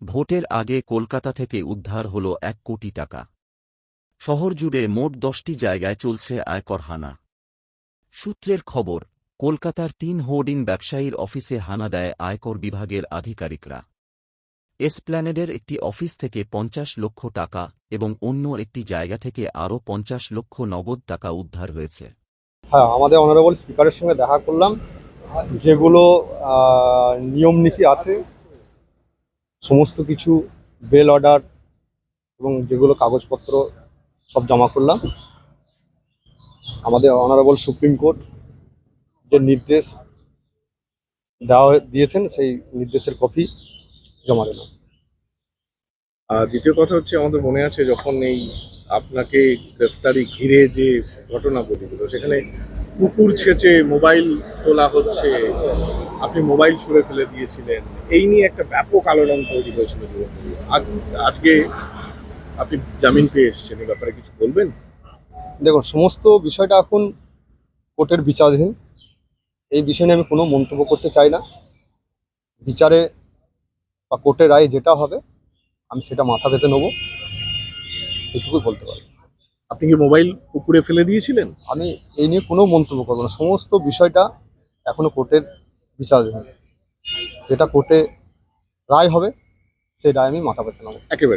ভোটের আগে কলকাতা থেকে উদ্ধার হল এক কোটি টাকা। শহর জুড়ে মোট দশটি জায়গায় চলছে আয়কর হানা। সূত্রের খবর, কলকাতার তিন হোর্ডিং ব্যবসায়ীর অফিসে হানা দেয় আয়কর বিভাগের আধিকারিকরা। এসপ্ল্যানেডের একটি অফিস থেকে পঞ্চাশ লক্ষ টাকা এবং অন্য একটি জায়গা থেকে আরও পঞ্চাশ লক্ষ নগদ টাকা উদ্ধার হয়েছে। হ্যাঁ আমাদের অনারেবল স্পিকারের সঙ্গে দেখা করলাম, যেগুলো নিয়ম নীতি আছে সমস্ত কিছু বেল অর্ডার এবং যেগুলো কাগজপত্র সব জমা করলাম। আমাদের অনারেবল সুপ্রিম কোর্ট যে নির্দেশ দেওয়া দিয়েছেন, সেই নির্দেশের কপি জমা দিলাম। আর দ্বিতীয় কথা হচ্ছে, আমাদের মনে আছে যখন এই আপনাকে গ্রেফতারি ঘিরে যে ঘটনা ঘটেছিল, সেখানে কুকুর ছেঁচে মোবাইল তোলা হচ্ছে, আপনি মোবাইল ছুঁড়ে ফেলে দিয়েছিলেন, এই নিয়ে একটা ব্যাপক আলোড়ন তৈরি হয়েছিল আজকে আপনি জামিন পেয়ে এসেছেন এই ব্যাপারে কিছু বলবেন? দেখুন, সমস্ত বিষয়টা এখন কোর্টের বিচারাধীন। এই বিষয় নিয়ে আমি কোনো মন্তব্য করতে চাই না। বিচারে বা কোর্টের রায় যেটা হবে, আমি সেটা মাথা পেতে নেব। এটুকুই বলতে পারি। আপনি কি মোবাইল পুকুরে ফেলে দিয়েছিলেন? আমি এই নিয়ে কোনো মন্তব্য করব না। সমস্ত বিষয়টা এখনও কোর্টের বিচারাধীন যেটা কোর্টে রায় হবে সেই রায় আমি মাথা পেতে নেব। একেবারে।